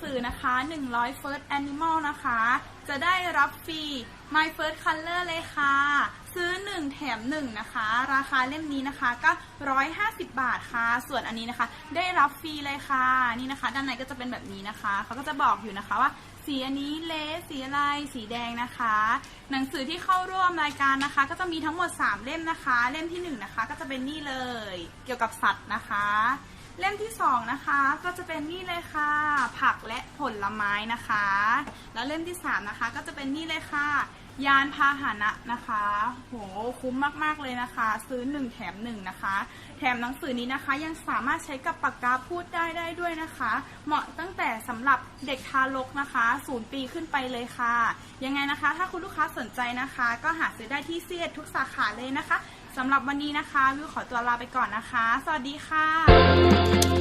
สือนะคะ100 First Animal นะคะ จะได้รับฟรี My First Color เลยค่ะ ซื้อ 1 แถม 1 นะคะ ราคาเล่มนี้นะคะก็ 150 บาทค่ะ ส่วนอันนี้นะคะ ได้รับฟรีเลยค่ะ นี่นะคะ ด้านในก็จะเป็นแบบนี้นะคะ เขาก็จะบอกอยู่นะคะว่าสีอันนี้เลสสีอะไรสีแดงนะคะ หนังสือที่เข้าร่วมรายการนะคะ ก็จะมีทั้งหมด 3 เล่มนะคะ เล่มที่1นะคะ ก็จะเป็นนี่เลย เกี่ยวกับสัตว์นะคะ เล่มที่2นะคะก็จะเป็นนี่เลยค่ะ ผักและผลไม้นะคะ แล้วเล่มที่3นะคะ ก็จะเป็นนี่เลยค่ะ ยานพาหนะนะคะ โหคุ้มมากๆเลยนะคะ ซื้อ1แถม1นะคะ แถมหนังสือนี้นะคะ ยังสามารถใช้กับปากกาพูดได้ได้ด้วยนะคะ เหมาะตั้งแต่สำหรับเด็กทารกนะคะศูนย์ปีขึ้นไปเลยค่ะ ยังไงนะคะ ถ้าคุณลูกค้าสนใจนะคะ ก็หาซื้อได้ที่เซียดทุกสาขาเลยนะคะ สำหรับวันนี้นะคะ วิวขอตัวลาไปก่อนนะคะ สวัสดีค่ะ